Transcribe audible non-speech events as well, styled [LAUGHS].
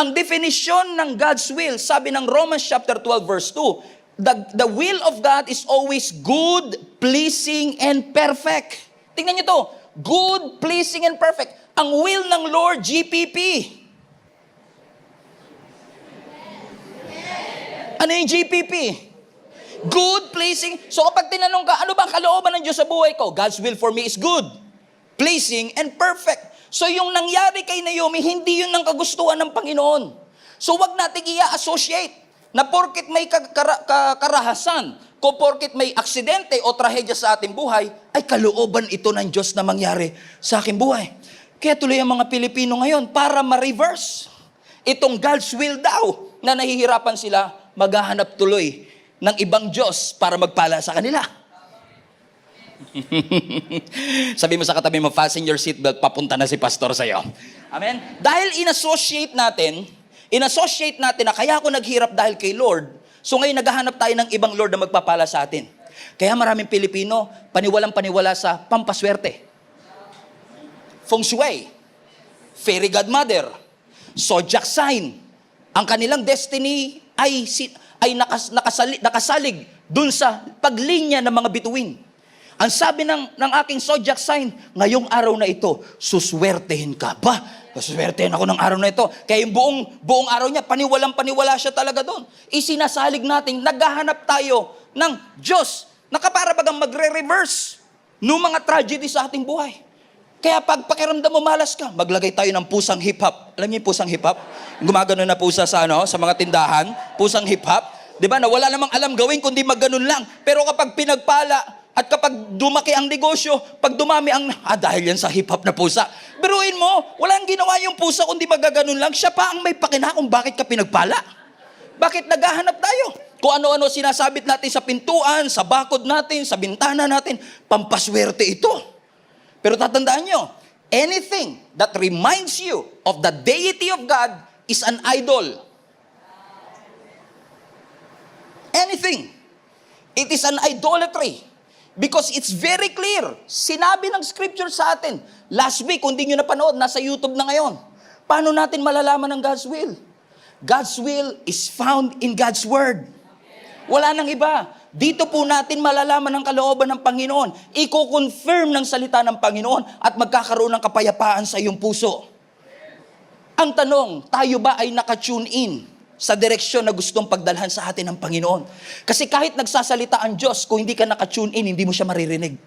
Ang definition ng God's will, sabi ng Romans chapter 12 verse 2, the, the will of God is always good, pleasing, and perfect. Tingnan niyo to, good, pleasing, and perfect. Ang will ng Lord, GPP. Ano yung GPP? Good, pleasing. So kapag tinanong ka, ano ba kalooban ng Diyos sa buhay ko? God's will for me is good, pleasing, and perfect. So yung nangyari kay Naomi, hindi yun ang kagustuhan ng Panginoon. So wag natin i-associate na porkit may ka- kara- ka- karahasan, kung porkit may aksidente o trahedya sa ating buhay, ay kalooban ito ng Diyos na mangyari sa aking buhay. Kaya tuloy ang mga Pilipino ngayon para ma-reverse itong God's will daw na nahihirapan sila maghahanap tuloy ng ibang Diyos para magpala sa kanila. [LAUGHS] Sabi mo sa katabi mo, fasten your seatbelt, papunta na si pastor sa'yo. Amen? Dahil in-associate natin, in-associate natin na kaya ako naghirap dahil kay Lord, so ngayon naghahanap tayo ng ibang Lord na magpapala sa atin. Kaya maraming Pilipino, paniwalang paniwala sa pampaswerte. Feng Shui, Fairy Godmother, Zodiac Sign. Ang kanilang destiny ay, ay nakas, nakasali, nakasalig dun sa paglinya ng mga bituin. Ang sabi ng, ng aking zodiac sign, ngayong araw na ito, suswertehin ka. Ba, suswertehin ako ng araw na ito. Kaya yung buong, buong araw niya, paniwalang paniwala siya talaga doon. Isinasalig natin, naghahanap tayo ng Diyos na kaparabagang magre-reverse ng mga tragedy sa ating buhay. Kaya pag pakiramdam mo malas ka, maglagay tayo ng pusang hip-hop. Alam niyo yung pusang hip-hop? Gumagano na pusa sa, ano, sa mga tindahan, pusang hip-hop. Di ba, na wala namang alam gawin kundi magganon lang. Pero kapag pinagpala, at kapag dumaki ang negosyo, pag dumami ang, ah dahil yan sa hip-hop na pusa. Biruin mo, walang ginawa yung pusa kundi magaganon lang. Siya pa ang may pakina kung bakit ka pinagpala. Bakit naghahanap tayo? Kung ano-ano sinasabit natin sa pintuan, sa bakod natin, sa bintana natin, pampaswerte ito. Pero tatandaan nyo, anything that reminds you of the deity of God is an idol. Anything. It is an idolatry. Because it's very clear. Sinabi ng scripture sa atin. Last week, kung di nyo napanood, nasa YouTube na ngayon. Paano natin malalaman ang God's will? God's will is found in God's Word. Wala nang iba. Dito po natin malalaman ang kalooban ng Panginoon. Iko-confirm ng salita ng Panginoon at magkakaroon ng kapayapaan sa iyong puso. Ang tanong, tayo ba ay nakatune in sa direksyon na gustong pagdalhan sa atin ng Panginoon? Kasi kahit nagsasalita ang Diyos, kung hindi ka nakatune in, hindi mo siya maririnig.